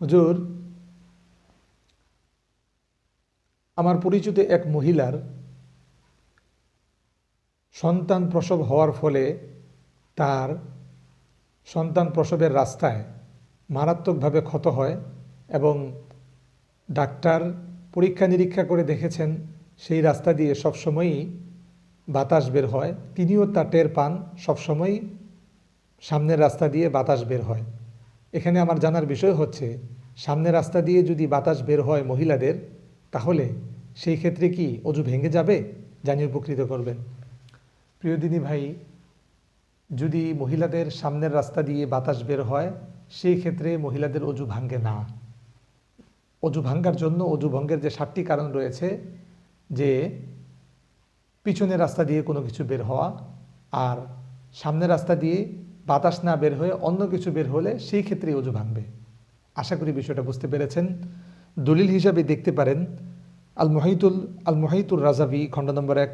হুজুর, আমার পরিচিত এক মহিলার সন্তান প্রসব হওয়ার ফলে তার সন্তান প্রসবের রাস্তায় মারাত্মকভাবে ক্ষত হয় এবং ডাক্তার পরীক্ষা নিরীক্ষা করে দেখেছেন সেই রাস্তা দিয়ে সবসময়ই বাতাস বের হয়। তিনিও তা টের পান, সবসময়ই সামনের রাস্তা দিয়ে বাতাস বের হয়। এখানে আমার জানার বিষয় হচ্ছে সামনের রাস্তা দিয়ে যদি বাতাস বের হয় মহিলাদের, তাহলে সেই ক্ষেত্রে কি অজু ভেঙে যাবে? জানিয়ে উপকৃত করবেন। প্রিয় দিনী ভাই, যদি মহিলাদের সামনের রাস্তা দিয়ে বাতাস বের হয়, সেই ক্ষেত্রে মহিলাদের অজু ভাঙ্গে না। অজু ভাঙ্গার জন্য অজু ভঙ্গের যে সাতটি কারণ রয়েছে, যে পিছনের রাস্তা দিয়ে কোনো কিছু বের হওয়া আর সামনের রাস্তা দিয়ে বাতাস না বের হয়ে অন্য কিছু বের হলে সেই ক্ষেত্রে অজু ভাঙবে। আশা করি বিষয়টা বুঝতে পেরেছেন। দলিল হিসাবে দেখতে পারেন আল মহিতুল আল মহিতুল রাজাবি খণ্ড নম্বর এক